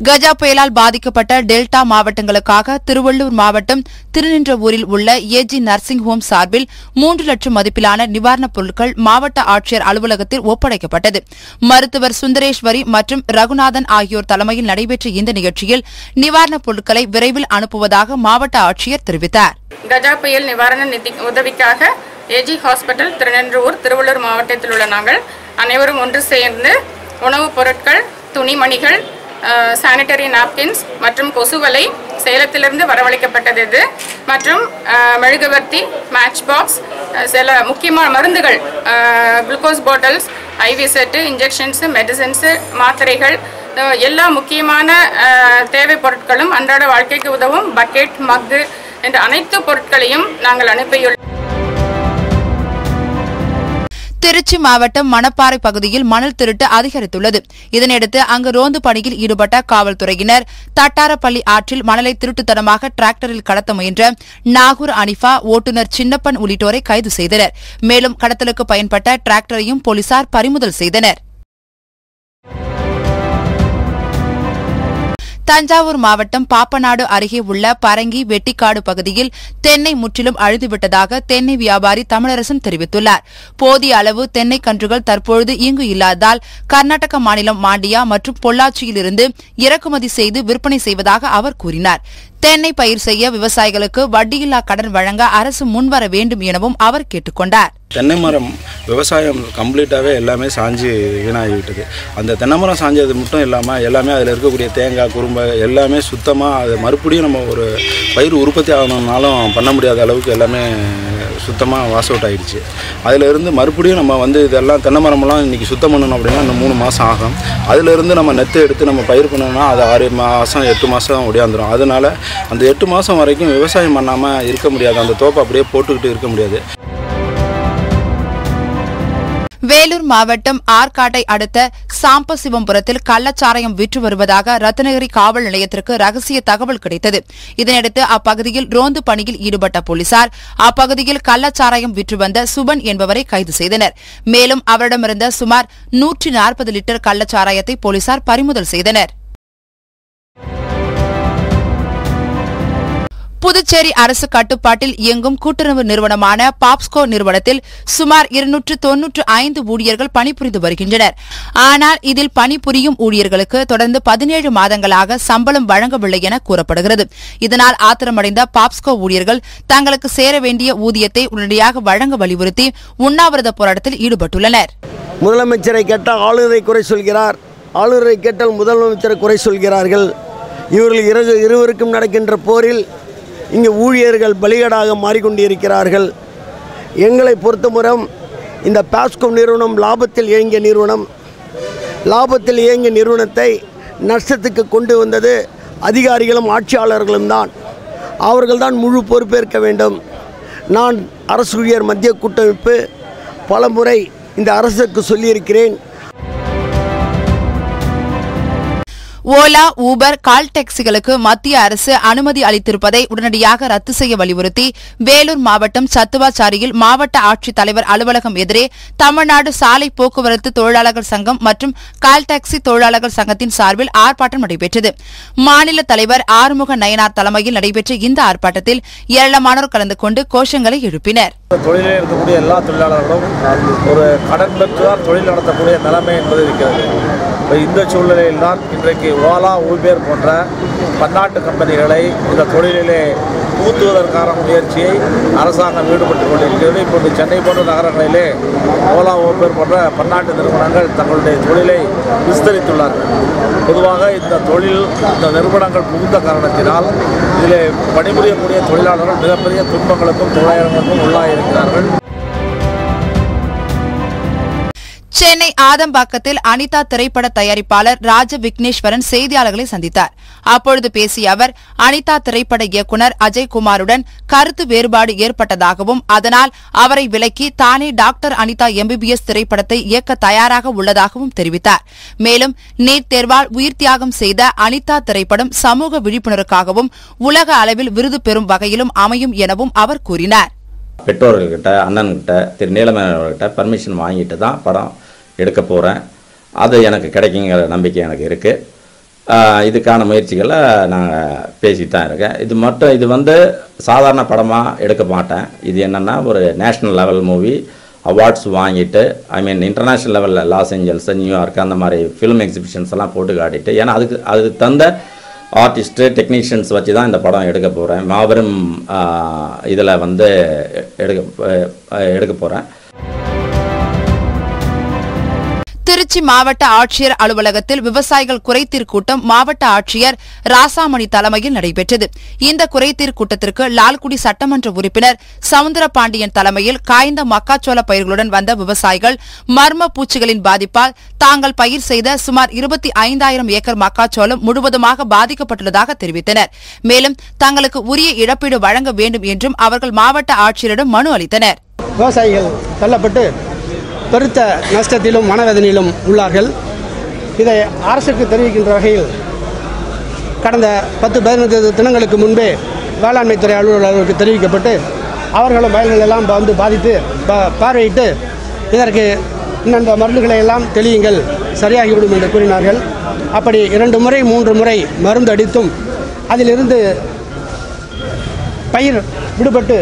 கஜா புயலால் பாதிக்கப்பட்ட டெல்டா மாவட்டங்களுக்காக திருவள்ளூர் மாவட்டம் திருநின்றவூரில் உள்ள ஏஜி நர்சிங் ஹோம் சார்பில் மூன்று லட்சம் மதிப்பிலான நிவாரணப் பொருட்கள் மாவட்ட ஆட்சியர் அலுவலகத்தில் ஒப்படைக்கப்பட்டது. மருத்துவர் சுந்தரேஸ்வரி மற்றும் ரகுநாதன் ஆகியோர் தலைமையில் நடைபெற்ற இந்த நிகழ்ச்சியில் நிவாரணப் பொருட்களை விரைவில் அனுப்புவதாக மாவட்ட ஆட்சியர் தெரிவித்தார். கஜா புயல் நிவாரண நிதி உதவிக்காக ஏஜி ஹாஸ்பிட்டல் திருநென்றூர் திருவள்ளூர் மாவட்டத்தில் உள்ள நாங்கள் அனைவரும் ஒன்று சேர்ந்து உணவுப் பொருட்கள் துணிமணிகள் சானிட்டரி நாப்கின்ஸ் மற்றும் கொசுவலை சேலத்திலிருந்து வரவழைக்கப்பட்டது இது. மற்றும் மெழுகுவர்த்தி மேட்ச் பாக்ஸ் சில முக்கியமான மருந்துகள் glucose bottles IV set injections medicines மாத்திரைகள் எல்லா முக்கியமான தேவை தேவைப் பொருட்களும் அன்றாட வாழ்க்கைக்கு உதவும் பக்கெட் மக்கு என்ற அனைத்து பொருட்களையும் நாங்கள் அனுப்பியுள்ளோம். திருச்சி மாவட்டம் மணப்பாறை பகுதியில் மணல் திருட்டு அதிகரித்துள்ளது. இதனையடுத்து அங்கு ரோந்து பணியில் ஈடுபட்ட காவல்துறையினர் தட்டாரப்பள்ளி ஆற்றில் மணலை திருட்டுத்தனமாக டிராக்டரில் கடத்த முயன்ற நாகூர் அனிஃபா ஓட்டுநர் சின்னப்பன் உள்ளிட்டோரை கைது செய்தனர். மேலும் கடத்தலுக்கு பயன்பட்ட டிராக்டரையும் போலீசார் பறிமுதல் செய்தனர். தஞ்சாவூர் மாவட்டம் பாப்பநாடு அருகே உள்ள பரங்கி வெட்டிக்காடு பகுதியில் தென்னை முற்றிலும் அழுதுவிட்டதாக தென்னை வியாபாரி தமிழரசன் தெரிவித்துள்ளார். போதிய அளவு தென்னை கன்றுகள் தற்பொழுது இங்கு இல்லாததால் கர்நாடக மாநிலம் மாண்டியா மற்றும் பொள்ளாச்சியிலிருந்து இறக்குமதி செய்து விற்பனை செய்வதாக அவர் கூறினார். தென்னை பயிர் செய்ய விவசாயிகளுக்கு வட்டியில்லா கடன் வழங்க அரசு முன்வர வேண்டும் எனவும் அவர் கேட்டுக்கொண்டார். தென்னை மரம் விவசாயம் கம்ப்ளீட்டாகவே எல்லாமே சாஞ்சு வீணாகிவிட்டது. அந்த தென்னை மரம் சாஞ்சது மட்டும் இல்லாமல் எல்லாமே அதில் இருக்கக்கூடிய தேங்காய் குறும்பை எல்லாமே சுத்தமாக அது மறுபடியும் நம்ம ஒரு பயிர் உற்பத்தி ஆகணும்னாலும் பண்ண முடியாத அளவுக்கு எல்லாமே சுத்தமாக வாஷ் அவுட் ஆகிடுச்சு அதிலிருந்து மறுபடியும் நம்ம வந்து இதெல்லாம் தென்னை மரமெல்லாம் இன்றைக்கி சுத்தம் பண்ணணும் அப்படின்னா இன்னும் மூணு மாதம் ஆகும். அதிலிருந்து நம்ம நெத்து எடுத்து நம்ம பயிர் பண்ணோம்னா அது ஆறு மாதம் எட்டு மாதம் ஒடியாந்துடும் அதனால் அந்த எட்டு மாதம் வரைக்கும் விவசாயம் பண்ணாமல் இருக்க முடியாது. அந்த தோப்பை அப்படியே போட்டுக்கிட்டு இருக்க முடியாது. வேலூர் மாவட்டம் ஆற்காட்டை அடுத்த சாம்பசிவம்புரத்தில் கள்ளச்சாராயம் விற்று வருவதாக ரத்னகிரி காவல் நிலையத்திற்கு ரகசிய தகவல் கிடைத்தது. இதனையடுத்து அப்பகுதியில் ரோந்து பணியில் ஈடுபட்ட போலீசார் அப்பகுதியில் கள்ளச்சாராயம் விற்று வந்த சுபன் என்பவரை கைது செய்தனர். மேலும் அவரிடமிருந்த சுமார் நூற்றி நாற்பது லிட்டர் கள்ளச்சாராயத்தை போலீசார் பறிமுதல் செய்தனர். புதுச்சேரி அரசு கட்டுப்பாட்டில் இயங்கும் கூட்டுறவு நிறுவனமான பாப்ஸ்கோ நிறுவனத்தில் சுமார் இருநூற்று தொன்னூற்று ஐந்து ஊழியர்கள் பணிபுரிந்து வருகின்றனர். ஆனால் இதில் பணிபுரியும் ஊழியர்களுக்கு தொடர்ந்து பதினேழு மாதங்களாக சம்பளம் வழங்கவில்லை என கூறப்படுகிறது. இதனால் ஆத்திரமடைந்த பாப்ஸ்கோ ஊழியர்கள் தங்களுக்கு சேர வேண்டிய ஊதியத்தை உடனடியாக வழங்க வலியுறுத்தி உண்ணாவிரத போராட்டத்தில் ஈடுபட்டுள்ளனர். முதலமைச்சரை கேட்டால் ஆளுநரை குறை சொல்கிறார். ஆளுநரை கேட்டால் முதலமைச்சரை குறை சொல்கிறார்கள். இவர்கள் இரு இருவருக்கும் நடக்கின்ற போரில் இங்கே ஊழியர்கள் பலிகடாக மாறிக்கொண்டிருக்கிறார்கள். எங்களை பொறுத்தமுறம் இந்த பாஸ்கோ நிறுவனம் லாபத்தில் இயங்கிய நிறுவனம். லாபத்தில் இயங்கிய நிறுவனத்தை நஷ்டத்துக்கு கொண்டு வந்தது அதிகாரிகளும் ஆட்சியாளர்களும் தான். அவர்கள்தான் முழு பொறுப்பேற்க வேண்டும். நான் அரசு ஊழியர் மத்திய கூட்டமைப்பு பலமுறை இந்த அரசுக்கு சொல்லியிருக்கிறேன். ஓலா ஊபர் கால் டாக்ஸிகளுக்கு மத்திய அரசு அனுமதி அளித்திருப்பதை உடனடியாக ரத்து செய்ய வலியுறுத்தி வேலூர் மாவட்டம் சத்துவாச்சாரியில் மாவட்ட ஆட்சித் தலைவர் அலுவலகம் எதிரே தமிழ்நாடு சாலை போக்குவரத்து தொழிலாளர்கள் சங்கம் மற்றும் கால் டாக்ஸி தொழிலாளர்கள் சங்கத்தின் சார்பில் ஆர்ப்பாட்டம் நடைபெற்றது. மாநில தலைவர் ஆறுமுக நயனார் தலைமையில் நடைபெற்ற இந்த ஆர்ப்பாட்டத்தில் ஏராளமானோர் கலந்து கொண்டு கோஷங்களை எழுப்பினர். தொழிலில் இருக்கக்கூடிய எல்லா தொழிலாளர்களும் ஒரு கடன் பெற்று தொழில் நடத்தக்கூடிய நிலைமை என்பது இருக்கிறது. இந்த சூழ்நிலையில் தான் இன்றைக்கு ஓலா ஊபேர் போன்ற பன்னாட்டு கம்பெனிகளை இந்த தொழிலிலே ஊத்துவதற்கான முயற்சியை அரசாங்கம் ஈடுபட்டுக் கொண்டிருக்கிறது. இப்போது சென்னை போன்ற நகரங்களிலே ஓலா ஊபேர் போன்ற பன்னாட்டு நிறுவனங்கள் தங்களுடைய தொழிலை விஸ்தரித்துள்ளார்கள். பொதுவாக இந்த தொழில் இந்த நிறுவனங்கள் புகுந்த காரணத்தினால் இதில் பணிபுரியக்கூடிய தொழிலாளர்கள் மிகப்பெரிய துன்பங்களுக்கும் துயரங்களுக்கும் உள்ளாயிருக்கிறார்கள். சென்னை ஆதம்பாக்கத்தில் அனிதா திரைப்பட தயாரிப்பாளர் ராஜ விக்னேஸ்வரன் செய்தியாளர்களை சந்தித்தார். அப்பொழுது பேசிய அவர் அனிதா திரைப்பட இயக்குநர் அஜய்குமாருடன் கருத்து வேறுபாடு ஏற்பட்டதாகவும் அதனால் அவரை விலக்கி தானே டாக்டர் அனிதா எம்பிபிஎஸ் திரைப்படத்தை இயக்க தயாராக உள்ளதாகவும் தெரிவித்தார். மேலும் நீட் தேர்வால் உயிர் தியாகம் செய்த அனிதா திரைப்படம் சமூக விழிப்புணர்வுக்காகவும் உலக அளவில் விருது பெறும் வகையிலும் அமையும் எனவும் அவர் கூறினார். பெற்றோர்கள்கிட்ட அண்ணன்கிட்ட திரு நீலமேனவர்கிட்ட பர்மிஷன் வாங்கிட்டு தான் படம் எடுக்க போகிறேன் அது எனக்கு கிடைக்குங்கிற நம்பிக்கை எனக்கு இருக்குது இதுக்கான முயற்சிகளை நாங்கள் பேசிட்டு தான் இருக்கேன். இது மட்டும் இது வந்து சாதாரண படமாக எடுக்க மாட்டேன். இது என்னென்னா ஒரு நேஷ்னல் லெவல் மூவி. அவார்ட்ஸ் வாங்கிட்டு ஐ மீன் இன்டர்நேஷ்னல் லெவலில் லாஸ் ஏஞ்சல்ஸ் நியூயார்க் அந்த மாதிரி ஃபிலிம் எக்ஸிபிஷன்ஸ் எல்லாம் போட்டு காட்டிட்டு ஏன்னா அதுக்கு அதுக்கு தந்த ஆர்டிஸ்ட்டு டெக்னீஷியன்ஸ் வச்சு தான் இந்த படம் எடுக்க போகிறேன் மாபெரும் இதில் வந்து எடுக்க எடுக்க போகிறேன் திருச்சி மாவட்ட ஆட்சியர் அலுவலகத்தில் விவசாயிகள் குறைதீர் கூட்டம் மாவட்ட ஆட்சியர் ராசாமணி தலைமையில் நடைபெற்றது. இந்த குறைதீர் கூட்டத்திற்கு லால்குடி சட்டமன்ற உறுப்பினர் சவுந்தரபாண்டியன் தலைமையில் காய்ந்த மக்காச்சோள பயிர்களுடன் வந்த விவசாயிகள் மர்ம பூச்சிகளின் பாதிப்பால் தாங்கள் பயிர் செய்த சுமார் இருபத்தி ஐந்தாயிரம் ஏக்கர் மக்காச்சோளம் முழுவதுமாக பாதிக்கப்பட்டுள்ளதாக தெரிவித்தனர். மேலும் தங்களுக்கு உரிய இழப்பீடு வழங்க வேண்டும் என்றும் அவர்கள் மாவட்ட ஆட்சியரிடம் மனு அளித்தனர். விவசாயிகள் தள்ளப்பட்டு பெருத்த நஷ்டத்திலும் மனவேதனையிலும் உள்ளார்கள். இதை அரசுக்கு தெரிவிக்கின்ற வகையில் கடந்த பத்து பதினைந்து தினங்களுக்கு முன்பே வேளாண்மைத்துறை அலுவலர்களுக்கு தெரிவிக்கப்பட்டு அவர்களும் வயல்கள் எல்லாம் வந்து பாதித்து பார்வையிட்டு இதற்கு இந்த மருந்துகளை எல்லாம் தெளியுங்கள் சரியாகிவிடும் என்று கூறினார்கள். அப்படி இரண்டு முறை மூன்று முறை மருந்து அடித்தும் அதிலிருந்து பயிர் விடுபட்டு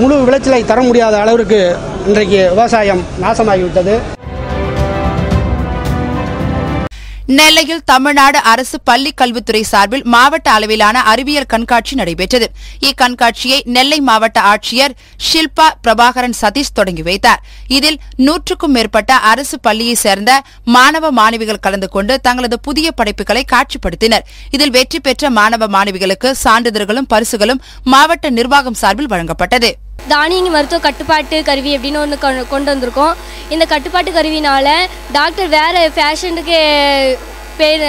முழு விளைச்சலை தர முடியாத அளவிற்கு இன்றைக்கு விவசாயம் நாசமாகிவிட்டது. நெல்லையில் தமிழ்நாடு அரசு பள்ளிக் கல்வித்துறை சார்பில் மாவட்ட அளவிலான அறிவியல் கண்காட்சி நடைபெற்றது. இக்கண்காட்சியை நெல்லை மாவட்ட ஆட்சியர் ஷில்பா பிரபாகரன் சதீஷ் தொடங்கி வைத்தார். இதில் நூற்றுக்கும் மேற்பட்ட அரசு பள்ளியைச் சேர்ந்த மாணவ மாணவிகள் கலந்து கொண்டு தங்களது புதிய படைப்புகளை காட்சிப்படுத்தினர். இதில் வெற்றி பெற்ற மாணவ மாணவிகளுக்கு சான்றிதழ்களும் பரிசுகளும் மாவட்ட நிர்வாகம் சார்பில் வழங்கப்பட்டது. தானியங்கி மருத்துவ கட்டுப்பாட்டு கருவி அப்படின்னு ஒன்று கொண்டு வந்திருக்கோம். இந்த கட்டுப்பாட்டு கருவினால டாக்டர் வேறு ஃபேஷனுக்கு பேர்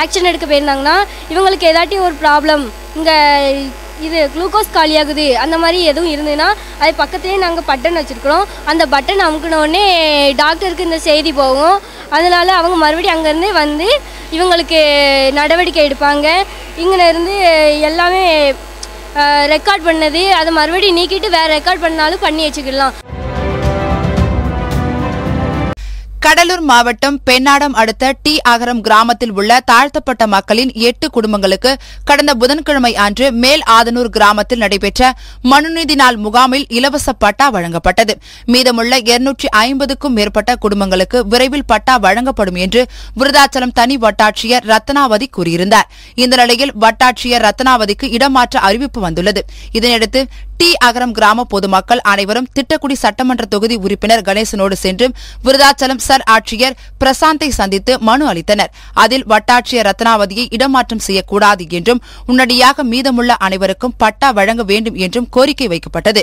ஆக்ஷன் எடுக்க போயிருந்தாங்கன்னா இவங்களுக்கு ஏதாட்டி ஒரு ப்ராப்ளம் இங்கே இது குளுக்கோஸ் காலியாகுது அந்த மாதிரி எதுவும் இருந்ததுன்னா அது பக்கத்துலேயே நாங்கள் பட்டன் வச்சுருக்குறோம். அந்த பட்டன் அமுக்கினோடனே டாக்டருக்கு இந்த செய்தி போகும். அதனால அவங்க மறுபடியும் அங்கேருந்து வந்து இவங்களுக்கு நடவடிக்கை எடுப்பாங்க. இங்கே இருந்து எல்லாமே ரெக்கார்ட் பண்ணது. அதை மறுபடியும் நீக்கிட்டு வேறு ரெக்கார்ட் பண்ணாலும் பண்ணி வச்சுக்கலாம் கடலூர் மாவட்டம் பெண்ணாடம் அடுத்த டி அகரம் கிராமத்தில் உள்ள தாழ்த்தப்பட்ட மக்களின் எட்டு குடும்பங்களுக்கு கடந்த புதன்கிழமை அன்று மேல் ஆதனூர் கிராமத்தில் நடைபெற்ற மனுநீதி நாள் முகாமில் இலவச பட்டா வழங்கப்பட்டது. மீதமுள்ள இருநூற்றி ஐம்பதுக்கும் மேற்பட்ட குடும்பங்களுக்கு விரைவில் பட்டா வழங்கப்படும் என்று விருதாச்சலம் தனி வட்டாட்சியர் ரத்னாவதி கூறியிருந்தார். இந்த நிலையில் வட்டாட்சியர் ரத்னாவதிக்கு இடமாற்ற அறிவிப்பு வந்துள்ளது. இதனையடுத்து டி அகரம் கிராம பொதுமக்கள் அனைவரும் திட்டக்குடி சட்டமன்ற தொகுதி உறுப்பினர் கணேசனோடு சென்று விருதாச்சலம் சர் ஆட்சியர் பிரசாந்தை சந்தித்து மனு அளித்தனர். அதில் வட்டாட்சியர் ரத்னாவதியை இடமாற்றம் செய்யக்கூடாது என்றும் உடனடியாக மீதமுள்ள அனைவருக்கும் பட்டா வழங்க வேண்டும் என்றும் கோரிக்கை வைக்கப்பட்டது.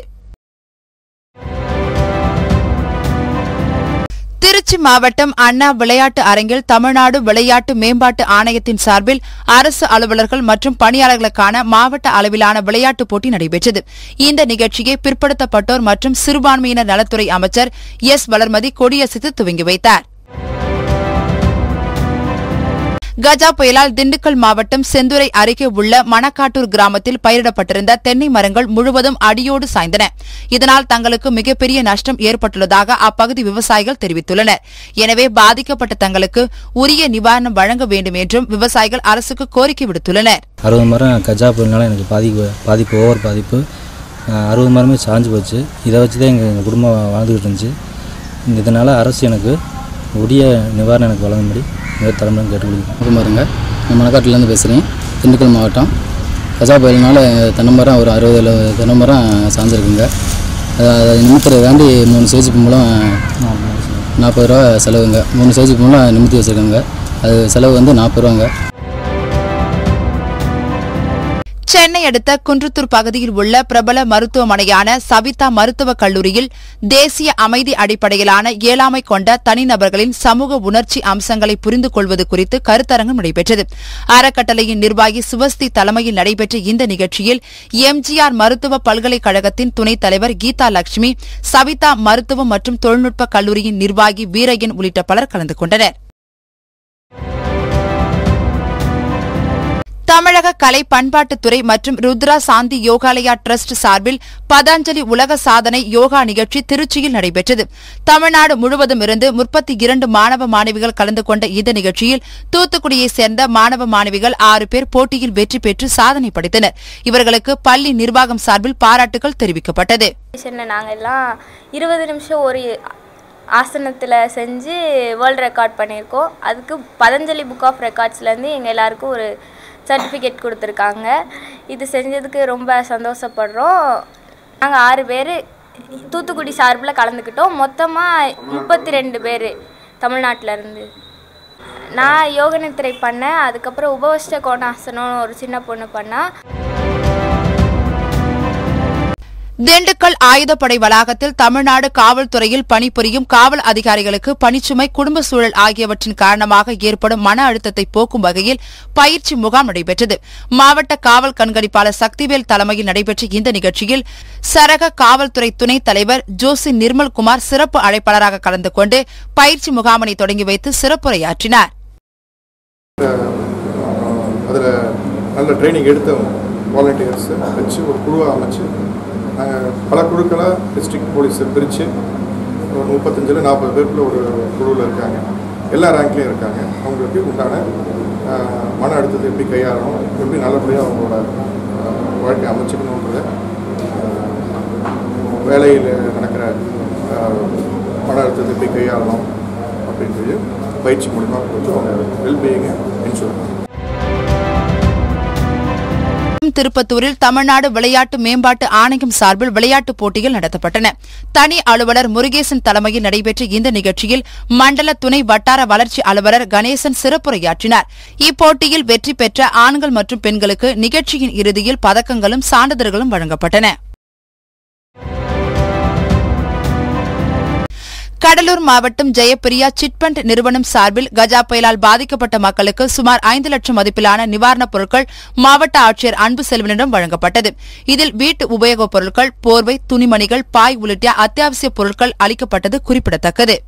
திருச்சி மாவட்டம் அண்ணா விளையாட்டு அரங்கில் தமிழ்நாடு விளையாட்டு மேம்பாட்டு ஆணையத்தின் சார்பில் அரசு அலுவலர்கள் மற்றும் பணியாளர்களுக்கான மாவட்ட அளவிலான விளையாட்டுப் போட்டி நடைபெற்றது. இந்த நிகழ்ச்சியை பிற்படுத்தப்பட்டோர் மற்றும் சிறுபான்மையினர் நலத்துறை அமைச்சர் எஸ் வளர்மதி கொடியசைத்து துவங்கி வைத்தார். கஜா புயலால் திண்டுக்கல் மாவட்டம் செந்துறை அருகே உள்ள மணக்காட்டூர் கிராமத்தில் பயிரிடப்பட்டிருந்த தென்னை மரங்கள் முழுவதும் அடியோடு சாய்ந்தன. இதனால் தங்களுக்கு மிகப்பெரிய நஷ்டம் ஏற்பட்டுள்ளதாக அப்பகுதி விவசாயிகள் தெரிவித்துள்ளனர். எனவே பாதிக்கப்பட்ட தங்களுக்கு உரிய நிவாரணம் வழங்க வேண்டும் என்றும் விவசாயிகள் அரசுக்கு கோரிக்கை விடுத்துள்ளனர். அறுபது மரம் கஜா புயலினால எனக்கு பாதிப்பு பாதிப்பு ஓவர் பாதிப்பு. அறுபது மரமே சாஞ்சு போச்சு. இதை வச்சு தான் எங்கள் குடும்பம் வாழ்ந்துகிட்டு இருந்துச்சு. இதனால் அரசு எனக்கு உரிய நிவாரணம் எனக்கு வழங்கும்படி மிக தலைமுறை கேட்டுக்கொள்கிறேன். குமாருங்க நான் மணக்காட்டிலேருந்து பேசுகிறேன் திண்டுக்கல் மாவட்டம். கஜா புயல்னால தென்னை மரம் ஒரு அறுபது எழுபது தென்னை மரம் சாஞ்சிருக்குங்க. அதை அதை மூணு சேஜுக்கு மூலம் நாற்பது ரூபா செலவுங்க. மூணு சேஜுக்கு மூலம் நிமித்தி வச்சுருக்காங்க. அது செலவு வந்து நாற்பது ரூபாங்க. சென்னை அடுத்த குன்றத்தூர் பகுதியில் உள்ள பிரபல மருத்துவமனையான சவிதா மருத்துவக் கல்லூரியில் தேசிய அமைதி அடிப்படையிலான இயலாமை கொண்ட தனிநபர்களின் சமூக உணர்ச்சி அம்சங்களை புரிந்து கொள்வது குறித்து கருத்தரங்கம் நடைபெற்றது. அறக்கட்டளையின் நிர்வாகி சுவஸ்தி தலைமையில் நடைபெற்ற இந்த நிகழ்ச்சியில் எம்ஜிஆர் மருத்துவ பல்கலைக்கழகத்தின் துணைத் தலைவர் கீதா லட்சுமி சவிதா மருத்துவம் மற்றும் தொழில்நுட்ப கல்லூரியின் நிர்வாகி வீரையன் உள்ளிட்ட பலர் கலந்து கொண்டனர். தமிழக கலை பண்பாட்டுத்துறை மற்றும் ருத்ரா சாந்தி யோகாலயா டிரஸ்ட் சார்பில் பதாஞ்சலி உலக சாதனை யோகா நிகழ்ச்சி திருச்சியில் நடைபெற்றது. தமிழ்நாடு முழுவதும் இருந்து முப்பத்தி இரண்டு மாணவ மாணவிகள் கலந்து கொண்ட இந்த நிகழ்ச்சியில் தூத்துக்குடியைச் சேர்ந்த மாணவ மாணவிகள் ஆறு பேர் போட்டியில் வெற்றி பெற்று சாதனை படைத்தனர். இவர்களுக்கு பள்ளி நிர்வாகம் சார்பில் பாராட்டுகள் தெரிவிக்கப்பட்டது. நாங்கள் எல்லாம் இருபது நிமிஷம் ஒரு ஆசனத்தில் செஞ்சு வேர்ல்டு ரெக்கார்ட் பண்ணியிருக்கோம். அதுக்கு பதஞ்சலி புக் ஆஃப் ரெக்கார்ட்ஸ்லேருந்து எங்கள் எல்லாருக்கும் ஒரு சர்டிஃபிகேட் கொடுத்துருக்காங்க. இது செஞ்சதுக்கு ரொம்ப சந்தோஷப்படுறோம். நாங்கள் ஆறு பேர் தூத்துக்குடி சார்பில் கலந்துக்கிட்டோம். மொத்தமாக முப்பத்தி ரெண்டு பேர் தமிழ்நாட்டிலேருந்து நான் யோக நித்திரை பண்ணேன். அதுக்கப்புறம் உபவஷ்ட கோணாசனம் ஒரு சின்ன பொண்ணு பண்ணா. திண்டுக்கல் ஆயுதப்படை வளாகத்தில் தமிழ்நாடு காவல்துறையில் பணிபுரியும் காவல் அதிகாரிகளுக்கு பணிச்சுமை குடும்ப சூழல் ஆகியவற்றின் காரணமாக ஏற்படும் மன அழுத்தத்தை போக்கும் வகையில் பயிற்சி முகாம் நடைபெற்றது. மாவட்ட காவல் கண்காணிப்பாளர் சக்திவேல் தலைமையில் நடைபெற்ற இந்த நிகழ்ச்சியில் சரக காவல்துறை துணைத் தலைவர் ஜோசி நிர்மல்குமார் சிறப்பு அழைப்பாளராக கலந்து கொண்டு பயிற்சி முகாமினை தொடங்கி வைத்து சிறப்புரையாற்றினார். அதில் நல்ல ட்ரைனிங் எடுத்த வாலண்டியர்ஸ் வச்சு ஒரு குழுவை அமைச்சு நாங்கள் பல குழுக்களாக டிஸ்ட்ரிக்ட் போலீஸை பிரித்து ஒரு முப்பத்தஞ்சில் நாற்பது பேருக்குள்ள ஒரு குழுவில் இருக்காங்க. எல்லா ரேங்க்லேயும் இருக்காங்க. அவங்களுக்கு உண்டான மன அழுத்தத்தை எப்படி கையாளணும் எப்படி நல்லபடியாக அவங்களோட வாழ்க்கை அமைச்சுக்கணுன்றத வேலையில் நடக்கிற மன அழுத்தத்தை எப்படி கையாளணும் அப்படின்றது பயிற்சி மூலிமா கொடுத்து அவங்க வெல்பீயிங்கை என்ஷூர் திருப்பத்தூரில் தமிழ்நாடு விளையாட்டு மேம்பாட்டு ஆணையம் சார்பில் விளையாட்டுப் போட்டிகள் நடத்தப்பட்டன. தனி அலுவலர் முருகேசன் தலைமையில் நடைபெற்ற இந்த நிகழ்ச்சியில் மண்டல துணை வட்டார வளர்ச்சி அலுவலர் கணேசன் சிறப்புரையாற்றினார். இப்போட்டியில் வெற்றி பெற்ற ஆண்கள் மற்றும் பெண்களுக்கு நிகழ்ச்சியின் இறுதியில் பதக்கங்களும் சான்றிதழ்களும் வழங்கப்பட்டன. கடலூர் மாவட்டம் ஜெயப்பிரியா சிட்பண்ட் நிறுவனம் சார்பில் கஜா புயலால் பாதிக்கப்பட்ட மக்களுக்கு சுமார் ஐந்து லட்சம் மதிப்பிலான நிவாரணப் பொருட்கள் மாவட்ட ஆட்சியர் அன்பு செல்வனிடம் வழங்கப்பட்டது. இதில் வீட்டு உபயோகப் பொருட்கள் போர்வை துணிமணிகள் பாய் உள்ளிட்ட அத்தியாவசிய பொருட்கள் அளிக்கப்பட்டது குறிப்பிடத்தக்கது.